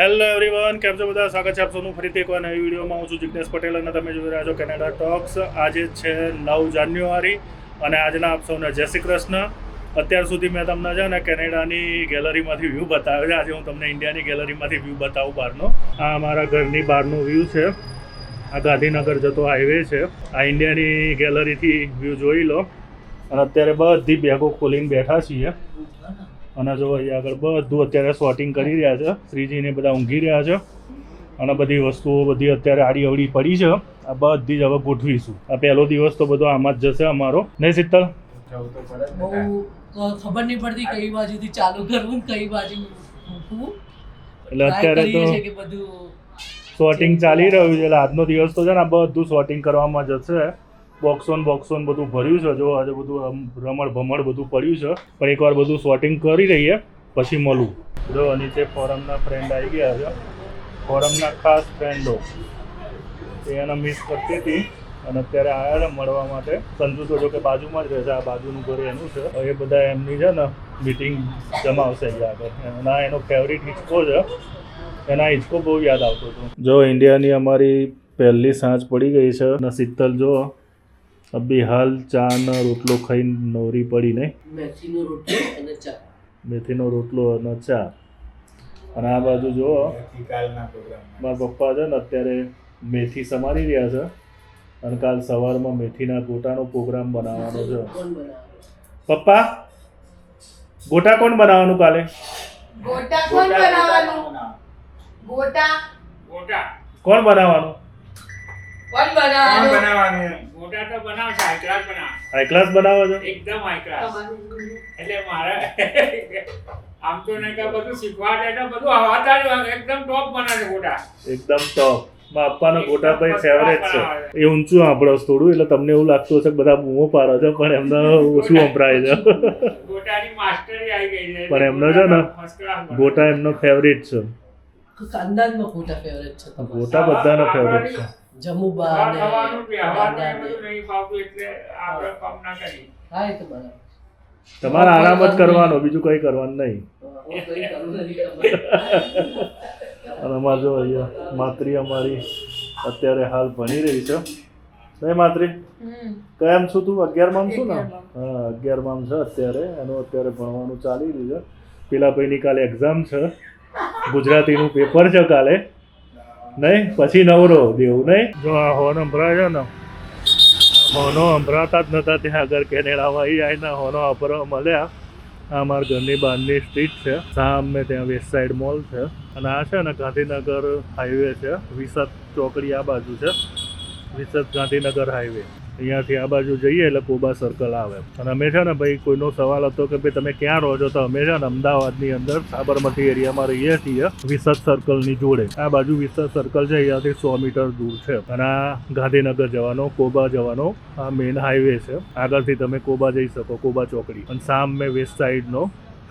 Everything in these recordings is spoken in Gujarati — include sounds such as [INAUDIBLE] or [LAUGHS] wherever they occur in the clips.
હેલો એવરીવન કેમ છો બધા? સ્વાગત છે આપ સૌનું ફરીથી એકવાર નવી વિડીયોમાં. હું છું જિજ્ઞેશ પટેલ અને તમે જોઈ રહ્યા છો કેનેડા ટોક્સ આજે છે નવ જાન્યુઆરી અને આજના આપ સૌને જય શ્રી કૃષ્ણ. અત્યાર સુધી મેં તમને છે ને કેનેડાની ગેલેરીમાંથી વ્યૂ બતાવ્યો છે. આજે હું તમને ઇન્ડિયાની ગેલેરીમાંથી વ્યૂ બતાવું બહારનો. આ અમારા ઘરની બહારનો વ્યૂ છે. આ ગાંધીનગર જતો હાઈવે છે. આ ઇન્ડિયાની ગેલેરીથી વ્યૂ જોઈ લો. અને અત્યારે બધી બેગો ખોલીને બેઠા છીએ. અને જો અહીંયા આગળ બધું અત્યારે સોર્ટિંગ કરી રહ્યા છે. શ્રીજીને બધા ઊંઘી રહ્યા છે. અને બધી વસ્તુઓ બધી અત્યારે આડી અવડી પડી છે. આ બધી જ હવે ગોઠવીશું. આ પહેલો દિવસ તો બધો આમાં જ જશે અમારો. નહીં શીતલ? ખબર નહીં પડતી કઈ બાજુથી ચાલુ કરવું કઈ બાજુ એટલે અત્યારે તો બધું સોર્ટિંગ ચાલી રહ્યું છે. એટલે આજનો દિવસ તો છે ને આ બધું સોર્ટિંગ કરવામાં જશે. બોક્સો બોક્સોન બધું ભર્યું છે. જો આજે બધું રમણ ભમણ બધું પડ્યું છે, પણ એકવાર બધું સોર્ટિંગ કરી રહીએ પછી મળું. જો નીચે ફોરમના ફ્રેન્ડ આવી ગયા છે. ફોરમના ખાસ ફ્રેન્ડો એને મિસ કરતી હતી અને અત્યારે આવ્યા મળવા માટે. સંજુ તો જો કે બાજુમાં જ રહે છે, આ બાજુનું ઘર એનું છે. એ બધા એમની છે ને મિટિંગ જમાવશે અહીંયા આગળ. એના એનો ફેવરિટ હિચકો છે. એના હિચકો બહુ યાદ આવતો હતો. જો ઇન્ડિયાની અમારી પહેલી સાંજ પડી ગઈ છે અને શીતલ જો અભી હાલ ચા ને રોટલો ખાઈને નવરી પડી નહીં. મેથીનો રોટલો અને ચા. મેથીનો રોટલો અને ચા. અને આ બાજુ જો મારા પપ્પા છે ને અત્યારે મેથી સમારી રહ્યા છે. અને કાલ સવારમાં મેથીના ગોટાનો પ્રોગ્રામ બનાવવાનો છે. પપ્પા ગોટા કોણ બનાવવાનું કાલે? ગોટા કોણ બનાવવાનું? ગોટા. કોણ બનાવવાનું? કોણ બનાવવાનું બનાવવાનું મોટા તો બનાવશે હાઈ ક્લાસ બનાવ હાઈ ક્લાસ બનાવો છો? એકદમ હાઈ ક્લાસ એટલે મારે આમ તો નહીં કે બધું શીખવાડે એટલે બધું હવાદાર એકદમ ટોપ બનાવે મોટા એકદમ ટોપ ફેવરેટ છે. એ ઊંચું આપણો થોડું એટલે તમને એવું લાગતું હશે કે બધા બૂમો પારો છે પણ એમને ઓછું સંભળાય છે. ગોટાની માસ્ટરી આવી ગઈ છે. પણ એમનો છે ને. ગોટા એમનો ફેવરેટ છે. ખાનદાનમાં ગોટા ફેવરેટ છે તમારા? ગોટા બધાનો ફેવરેટ છે. જમુબા ખાવા ને ખાવાનું બી હવાનું દાદા એ બધું નહીં ખાવું એટલે આપણે કામ ના કરીએ. હા એ તો બરાબર તમારે આરામ જ કરવાનો બીજું કંઈ કરવાનું નહીં. અને અમારે જો અહીંયા માત્રી અમારી અત્યારે હાલ ભણી રહી છે. નહીં માત્રી? કેમ છું તું? અગિયારમાં છું ને? હા અગિયારમાં છે અત્યારે. એનું અત્યારે ભણવાનું ચાલી રહ્યું છે. પેલા ભાઈની કાલે એક્ઝામ છે. ગુજરાતીનું પેપર છે કાલે. નહીં? પછી નવરો, દેવું નહીં? જો આ હોન ભરાય છે ને, હોનો અંભરાતા જ નહોતા ત્યાં આગળ કેનેડામાં એ આવીને હોનો વાપરવા મળ્યા. આ મારા ઘરની બહારની સ્ટ્રીટ છે. સામે ત્યાં વેસ્ટ સાઈડ મોલ છે. અને આ છે ને ગાંધીનગર હાઈવે છે. વિસદ ચોકડી આ બાજુ છે. વિસદ ગાંધીનગર હાઈવે અહીંયાથી આ બાજુ જઈએ એટલે કોબા સર્કલ આવે. અને અમે છે ને ભાઈ, કોઈનો સવાલ હતો કે ભાઈ, તમે ક્યાં રહો છો, તો અમે છે અમદાવાદની અંદર સાબરમતી એરિયામાં રહીએ છીએ, વિસદ સર્કલની જોડે. આ બાજુ વિસદ સર્કલ છે, અહીંયાથી સો મીટર દૂર છે. અને આ ગાંધીનગર જવાનો, કોબા જવાનો આ મેઇન હાઈવે છે. આગળથી તમે કોબા જઈ શકો, કોબા ચોકડી. અને સામે વેસ્ટ સાઈડનો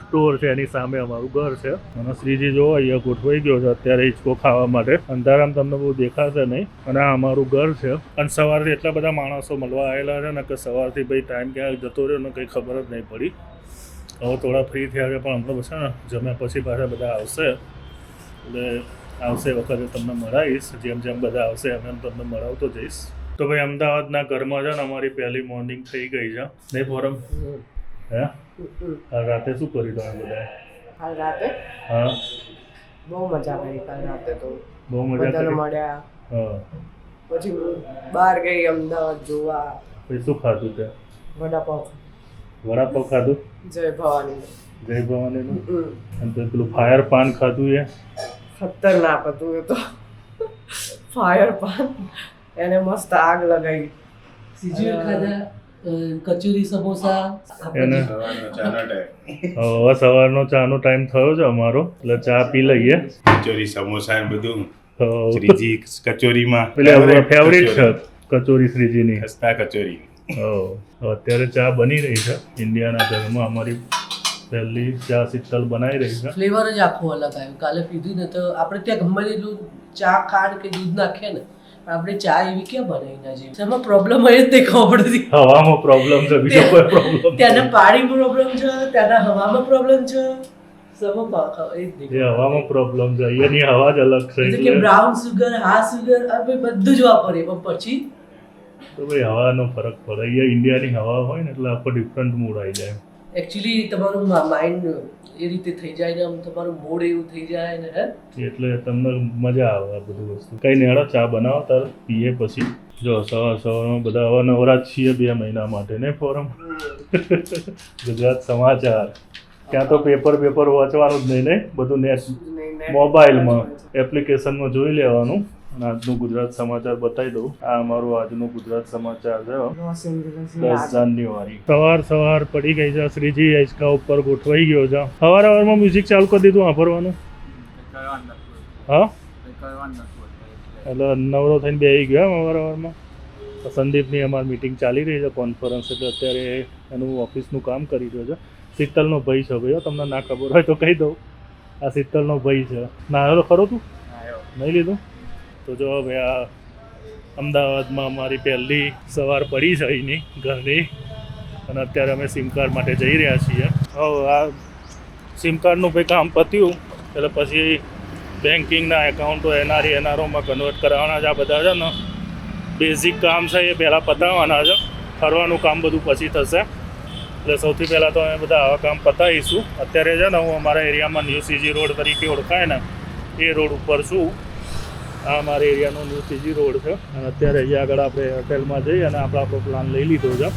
સ્ટોર છે એની સામે અમારું ઘર છે. અને શ્રીજી જો અહીંયા ગોઠવાઈ ગયો છે અત્યારે હિંચકો ખાવા માટે. અંધારામાં તમને બહુ દેખાશે નહીં, અને આ અમારું ઘર છે. અને સવારથી એટલા બધા માણસો મળવા આવેલા છે, ને કે સવારથી ભાઈ ટાઈમ ક્યાં જતો રહ્યો ને કંઈ ખબર જ નહીં પડી. હવે થોડા ફ્રી થયા છે, પણ હમણાં પછી ને જમ્યા પછી પાછા બધા આવશે. એટલે આવશે વખતે તમને મળાવીશ, જેમ જેમ બધા આવશે એમ એમ તમને મળાવતો જઈશ. તો ભાઈ અમદાવાદના ઘરમાં છે ને અમારી પહેલી મોર્નિંગ થઈ ગઈ છે. નહીં ફોરમ હે? આ રાતે શું કર્યું તમે બધા કાલ રાતે? હા. બહુ મજા કરી કાલ રાતે તો. બહુ મજા કરી? મળ્યા. હા. પછી બહાર ગઈ અમદાવાદ જોવા. પછી શું ખાધું તે? વડાપાવ વડાપાવ ખાધું? જય ભવાની. જય ભવાનીનું? હમ. અને તો પેલું ફાયર પાન ખાધું એ? ખતરનાક હતું એ તો. ફાયર પાન. એને મસ્ત આગ લગાવી સીજી ખાધા. કચોરી સમોસા. હવે સવારનો ચાનો ટાઈમ થયો છે અમારો. એટલે ચા પી લઈએ. કચોરી સમોસા બધું. શ્રીજી કચોરીમાં એટલે ફેવરિટ છે કચોરી. શ્રીજીની. ખસ્તા કચોરી. અત્યારે ચા બની રહી છે. ઇન્ડિયાના ઘરમાં અમારી પહેલી ચા શીતલ બનાવી રહી છે. ફ્લેવર જ આખો અલગ આવ્યો. કાલે પીધું ને તો આપણે ત્યાં ગમે તેટલું ચા ખાંડ કે દૂધ નાખીએ ને આપણે ચા એવી ક્યાં બનાવી ના જેવી એમાં પ્રોબ્લેમ હોય જ ખબર પડતી હવામાં પ્રોબ્લેમ છે બીજો કોઈ પ્રોબ્લેમ ત્યાંના પાણી પ્રોબ્લેમ છે ત્યાંના હવામાં પ્રોબ્લેમ છે. એ એ. હવામાં પ્રોબ્લેમ છે અહીંયાની હવા જ અલગ છે એટલે કે બ્રાઉન સુગર હા સુગર આ ભાઈ બધું જ વાપરીએ પણ પછી તો ભાઈ હવાનો ફરક પડે. અહીંયા ઇન્ડિયાની હવા હોય ને એટલે આખો ડિફરન્ટ મૂડ આવી જાય. એકચ્યુઅલી તમારું માઇન્ડ એ રીતે થઈ જાય ને આમ તમારું મૂડ એવું થઈ જાય ને હે? એટલે તમને મજા આવે આ બધું વસ્તુ. કઈ નહીં હેડો ચા બનાવો તાર પીએ પછી. જો સવાર સવારમાં બધા હવે નવરાત છીએ બે મહિના માટે ને ફોરમ ગુજરાત સમાચાર. ત્યાં તો પેપર પેપર વાંચવાનું જ નહીં ને બધું નેટ મોબાઈલમાં એપ્લિકેશનમાં જોઈ લેવાનું. અને આજનું ગુજરાત સમાચાર બતાવી દઉં. આ અમારું આજનું ગુજરાત સમાચાર છે દસ જાન્યુઆરી સવાર સવાર પડી ગઈ છે. શ્રીજી હિંચકા ઉપર ગોઠવાઈ ગયો છે. સવાર સવારમાં મ્યુઝિક ચાલુ કરી દીધું વાપરવાનું હા? એટલે નવરો થઈને બેસી ગયો એમ અવાર અવારમાં સંદીપની અમારી મિટિંગ ચાલી રહી છે કોન્ફરન્સ એટલે અત્યારે એનું ઓફિસનું કામ કરી રહ્યો છે. શીતલનો ભાઈ છે ભાઈ તમને ના ખબર હોય તો કહી દઉં. આ શીતલનો ભાઈ છે. ના ખરો તું? નહીં લીધું? તો જો હવે આ અમદાવાદમાં અમારી પહેલી સવાર પડી છે અહીંની ઘરની. અને અત્યારે અમે સિમ કાર્ડ માટે જઈ રહ્યા છીએ. હવે, આ સિમ કાર્ડનું ભાઈ કામ પત્યું. એટલે પછી બેન્કિંગના એકાઉન્ટો એનઆરઈ એનઆરઓમાં કન્વર્ટ કરાવવાના છે આ બધા છે ને. બેઝિક કામ છે એ પહેલાં પતાવવાના છે. ફરવાનું કામ બધું પછી થશે. એટલે સૌથી પહેલાં તો અમે બધા આવા કામ પતાવીશું. અત્યારે છે ને, હું અમારા એરિયામાં ન્યૂ સીજી રોડ તરીકે ઓળખાય ને, એ રોડ ઉપર છું. આ અમારા એરિયાનો ન્યૂ સીજી રોડ છે. અને અત્યારે અહીંયા આગળ આપણે હોટેલમાં જઈ અને આપણે આપણો પ્લાન લઈ લીધો છે.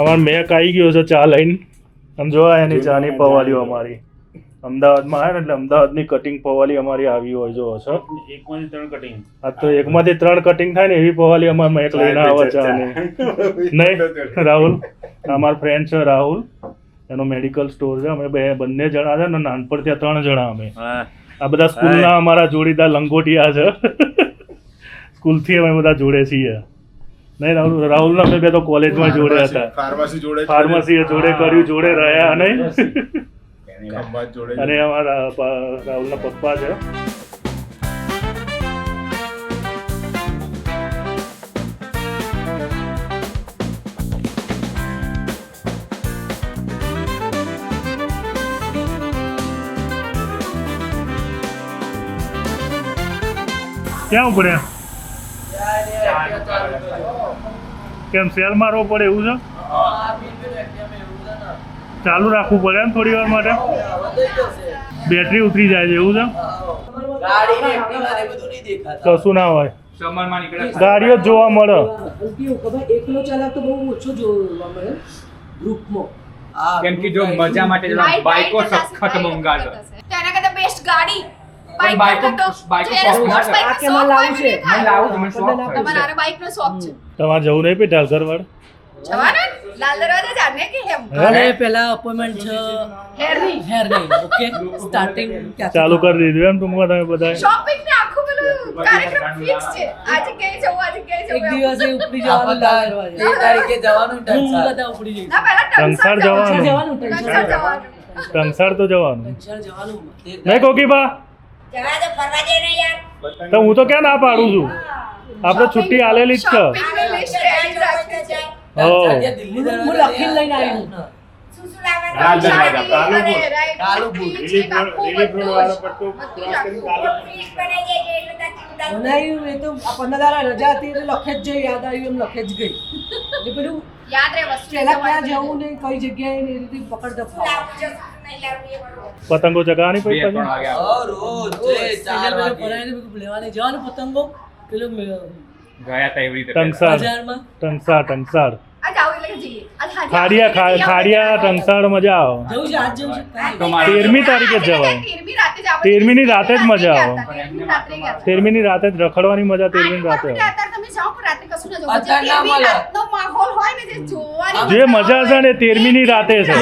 અમાર મેક આવી ગયો છે ચા લઈને. આમ જોવા એની ચાની પવાલીઓ અમારી. અમદાવાદમાં આવે ને એટલે અમદાવાદની કટિંગ પવાલી અમારી આવી હોય જો છે એકમાંથી ત્રણ કટિંગ આ તો એકમાંથી ત્રણ કટિંગ થાય ને એવી પવાલી અમારે એક લઈને આવે છે નહીં રાહુલ અમારા ફ્રેન્ડ છે રાહુલ. એનો મેડિકલ સ્ટોર છે. અમે બે બંને જણા છે ને નાનપણથી આ ત્રણ જણા અમે. આ બધા સ્કૂલના અમારા જોડીદાર લંગોટિયા છે. સ્કૂલથી અમે બધા જોડે છીએ. નહીં રાહુલ રાહુલ અમે બે તો કોલેજમાં જોડે હતા. ફાર્મસી જોડે ફાર્મસી જોડે કર્યું જોડે રહ્યા કર્યું. ખંભાત જોડે જ. અને અમારા પ- રાહુલના પપ્પા છે ક્યાં ઉપડ્યા કેમ સેલ મારવો પડે એવું છે ચાલુ રાખવું પડે એમ થોડી વાર માટે? બેટરી ઉતરી જાય છે એવું છે? કશું ના હોય. ગાડીઓ જ જોવા મળે. કેવું એકલો ચાલક તો બહુ ઓછો જોવા મળે ગ્રુપમાં. કેમ કે જો મજા માટે બાઈકો સખત મોંઘા છે. પચાસ હશે. તો એના કરતા બેસ્ટ ગાડી ના નો ને. તમારા નો જવું નહીં પેટાલ ઢાલકરવાડ જવાનું? લાલ દરવાજા જાને કે એમ અને પહેલા અપોઇન્ટમેન્ટ છે હેરની. હેર ઓકે સ્ટાર્ટિંગ ચાલુ કરી દીધું એમ ટૂંકમાં તમે બધા શોપિંગ ને આખું પેલું કાર્યક્રમ ફિક્સ છે. આજે ક્યાંય જવું આજે ક્યાંય એક જવું. દિવસે ઉપડી જવાનું લાલ દરવાજે. એ તારીખે હું બધા ઉપડી જઈશ. ના પહેલા કંસાર ટંકસાર જવાનું. કંસાર તો જવાનું. કંસાર જવાનું. નહીં કોકીબા? જવા દે ફરવા દે ને યાર. તો હું તો ક્યાં ના પાડું છું? આપણે છુટ્ટી આલેલી જ છે. હો લખીને લઈને આવી હું. બનાવ્યું એ તો પંદર દાડા રજા હતી એટલે લખે જ જઈ યાદ આવ્યું એમ લખે જ ગઈ એટલે પેલું યાદ રહે વસ્તુ પહેલા ક્યાં જવું ને કઈ જગ્યાએ ને એ રીતે પકડ. પતંગો પછી વાગે જવાનું પતંગો પેલું ગયા તા એવી રીતે ખાડિયા ખાડિયા ટંકસાર મજા આવે. તેરમી તારીખે જ જવાય. તેરમી ની તેરમીની રાતે જ મજા આવે. તેરમી ની તેરમીની રાતે જ રખડવાની મજા તેરમીની આ રાતે આવે. અત્યારે તમે જાઓ પણ રાતે કશું ના જોવો. જે ના તેરમી ને મજા છે ને તેરમીની રાતે છે.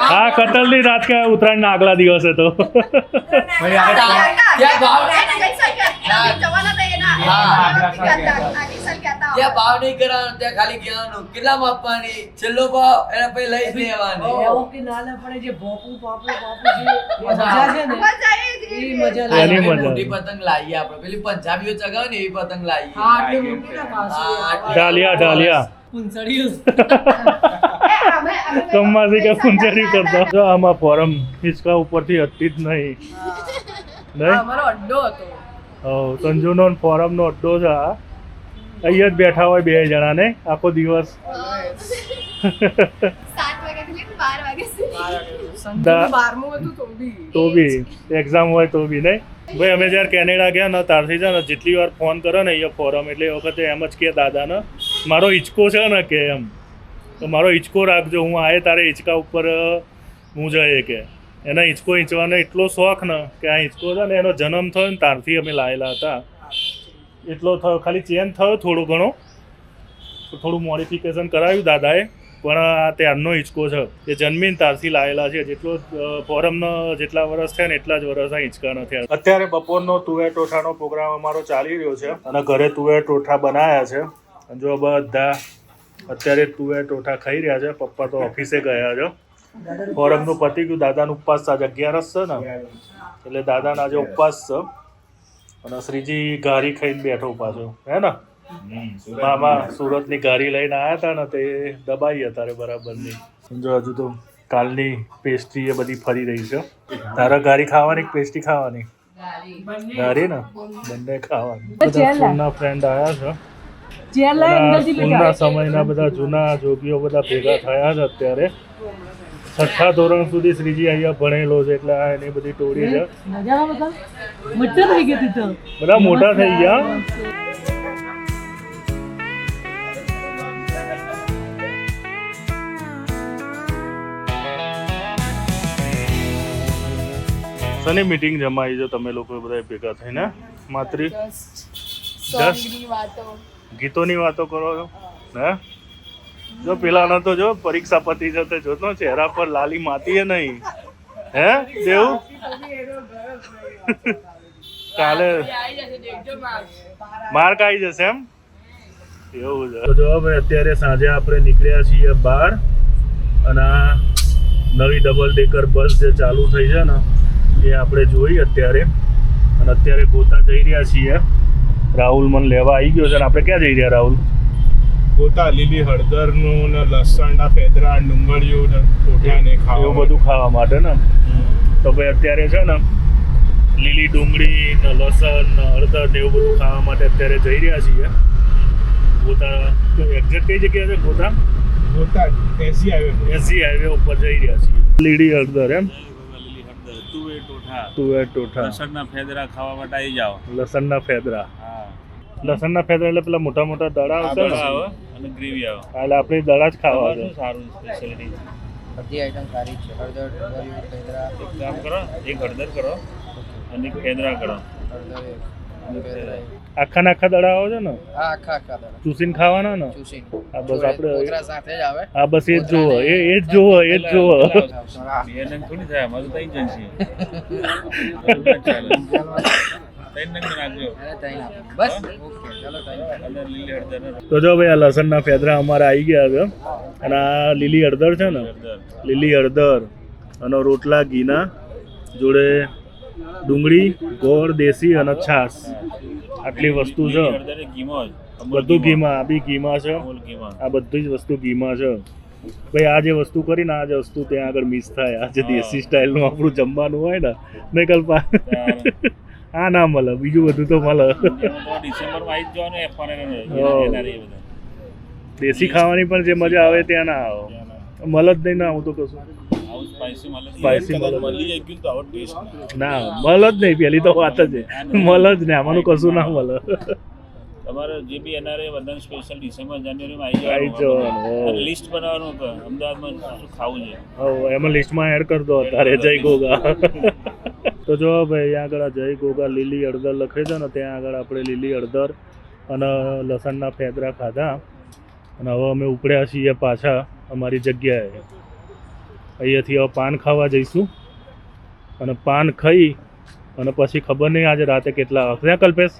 હા? કતલની કતલની રાત કે ઉત્તરાયણ ઉત્તરાયણના આગલા દિવસે તો ત્યાં ભાવ- નહીં કરવાનો ત્યાં ખાલી કહેવાનું કેટલા આપવાની? છેલ્લો ભાવ એના પછી લઈ જ લેવાની એવું કે ના ના પડે જે ભોપું પાપું પાપું મજા છે ને એની મજા. મોટી પતંગ લાવીએ આપણે. પેલી પંજાબીઓ ચગાવે ને એવી પતંગ લાવીએ આટલી મોટી ના. ડાલિયા ડાલિયા [LAUGHS] કમવાથી કે પૂંજારી કરતા. જો આમાં ફોરમ હિંચકા ઉપરથી હટતી જ નહીં. નહીં? અમારો અડ્ડો હતો. હવ સંજુનો ને ફોરમનો અડ્ડો છે આ. અહીંયા જ બેઠા હોય બે જણા ને આખો દિવસ. સાત વાગ્યાથી લઈને બાર વાગ્યા સુધી. સંજુનું બારમું હતું તો બી. તો બી. એક્ઝામ હોય તો બી નહીં? ભાઈ અમે જ્યારે કેનેડા ગયા ને ત્યારથી છે ને જેટલી વાર ફોન કરો ને અહીંયા ફોરમ એટલે એ વખતે એમ જ કે દાદાને મારો હિંચકો છે ને કે એમ. તો મારો હિંચકો રાખજો હું આયે તારે હિંચકા ઉપર હું જઈએ કે. એના હિંચકો હિંચવાનો એટલો શોખ ને કે આ હિંચકો છે ને, એનો જન્મ થયો ને ત્યારથી અમે લાવેલા હતા. એટલો થયો, ખાલી ચેન્જ થયો થોડો ઘણો. થોડું મોડિફિકેશન કરાવ્યું દાદાએ, પણ આ ત્યારનો હિંચકો છે. એ જન્મીને તારથી લાવેલા છે. જેટલો ફોરમનો જેટલા વર્ષ થયા ને એટલા જ વર્ષ આ હિંચકા થયા. અત્યારે બપોરનો તુવેર ટોઠાનો પ્રોગ્રામ અમારો ચાલી રહ્યો છે. અને ઘરે તુવેર ટોઠા બનાવ્યા છે. જો બધા અત્યારે તુવેર ટોઠા ખાઈ રહ્યા છે પપ્પા તો ઓફિસે ગયા છે. ફોરમનું પતી ગયું દાદાનું ઉપવાસ આજે અગિયારસ છે ને? એટલે દાદાના આજે ઉપવાસ છે. અને શ્રીજી ઘારી ખાઈને બેઠો પાછો હે ને? મામા સુરતની ગાડી લઈને આવ્યા હતા ને તે દબાઈ અત્યારે બરાબરની. સમજો હજુ તો કાલની પેસ્ટ્રી એ બધી ફરી રહી છે. તારા ગાડી ખાવાની પેસ્ટ્રી ખાવાની? ગાડી ને? બંને ખાવાની. બધા ફ્રેન્ડ આવ્યા છે. સ્કૂલના સમયના બધા જૂના જોગીઓ બધા ભેગા થયા છે અત્યારે. છઠ્ઠા ધોરણ સુધી શ્રીજી અહીંયા ભણેલો છે એટલે આ એની બધી ટોળી છે. બધા? મોટા થઈ ગયા તું તો. બધા મોટા થઈ શની મીટિંગ જમાઈ જો તમે લોકો બધા ભેગા થઈને? માત્રી? દસ વાતો. ગીતોની વાતો કરો છો? હે? જો પેલાનો તો જો પરીક્ષા પતી જતે જોતો ચહેરા પર લાલી માતીએ નહીં. હે, દેવું? કાલે માર્ક આવી જશે એમ? એવું છે. જો ભાઈ અત્યારે સાંજે આપણે નીકળ્યા છીએ બહાર અને આ નવી ડબલ ડેકર બસ જે ચાલુ થઈ છે ને, એ આપણે જોઈ અત્યારે. અને અત્યારે ગોતા જઈ રહ્યા છીએ. રાહુલ મને લેવા આવી ગયો છે અને આપણે ક્યાં જઈ રહ્યા રાહુલ? ગોતા લીલી હળદરનું ને લસણના ફેદરા ડુંગળીઓ ને ટોઠા ને એવું બધું ખાવા માટે ને? તો ભાઈ અત્યારે છે ને લીલી ડુંગળી ને લસણ ને હળદર ને એવું બધું ખાવા માટે અત્યારે જઈ રહ્યા છીએ. ગોતા એક્ઝેક્ટ કઈ જગ્યાએ છે Gota Gota SG highway SG highway ઉપર જઈ રહ્યા છીએ. લીલી હળદર એમ? તુવેર ટોઠા લસણના ફેદરા ખાવા માટે આવી જાઓ. લસણના ફેદરા. હા. લસણના ફેદરા એટલે પેલા મોટા મોટા દડા આવશે આવે અને ગ્રેવી આવે. એટલે આપણે દડા જ ખાવા છે. સારું સ્પેશિયાલિટી બધી આઈટમ સારી છે. હળદર ડુંગળી ફેદરા. એક કામ કરો એક હળદર કરો અને એક ફેદરા કરો. હળદર આખા ને આખા દડા આવે છે ને? હા આખા આખા દડા. ચૂસીને ખાવાના ને? ચૂસી હા બસ આપણે કોતરા સાથે જ આવે. હા બસ એ જ જુઓ એ એ જ જુઓ એ જ [LAUGHS] થોડી થાય અમારું છે ને. તો જો ભાઈ આ લસણના ફેદરા અમારા આવી ગયા છે. અને આ લીલી હળદર છે ને? લીલી હળદર. અને રોટલા ઘીના. જોડે ડુંગળી ગોળ દેશી અને છાસ આટલી વસ્તુ છે. બધું ઘીમાં. આ બી ઘીમાં છે. આ બધી જ વસ્તુ ઘીમાં છે. ભાઈ આ જે વસ્તુ કરીને આ જે વસ્તુ ત્યાં આગળ મિસ થાય. આ જે. દેશી સ્ટાઇલનું આપણું જમવાનું હોય ને નહીં કલ્પા આ ના મળે બીજું બધું તો મળે. આવી દેશી ખાવાની પણ જે મજા આવે ત્યાં ના આવે. મળે જ નહીં ના હું તો કશું મળે ના મલ જ નહીં પેલી તો વાત જ છે. મળે જ નહીં આમાંનું કશું ના મળે. તમારે જે બી એનઆરએ બધાને સ્પેશિયલ ડિસેમ્બર જાન્યુઆરીમાં આવી જવાનું, લિસ્ટ બનાવવાનું કે અમદાવાદમાં શું શું ખાવું છે? એમાં લિસ્ટમાં એડ કરી દો અત્યારે જય ગોગા. તો જો ભાઈ આગળ જય ગોગા લીલી અડદર લખે છે ને ત્યાં આગળ આપણે લીલી અડદર અને લસણના ફેદરા ખાધા. અને હવે અમે ઉપડ્યા છીએ પાછા અમારી જગ્યાએ. અહીંયાથી હવે પાન ખાવા જઈશું. અને પાન ખાઈ અને પછી ખબર નહીં આજે રાતે કેટલા આવશે કલ્પેશ?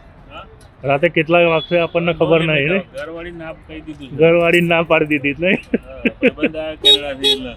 રાતે કેટલા વાગશે આપણને ખબર નહીં ને ઘરવાળી ના કહી દીધું ઘરવાળી ના પાડી દીધી [LAUGHS] એટલે.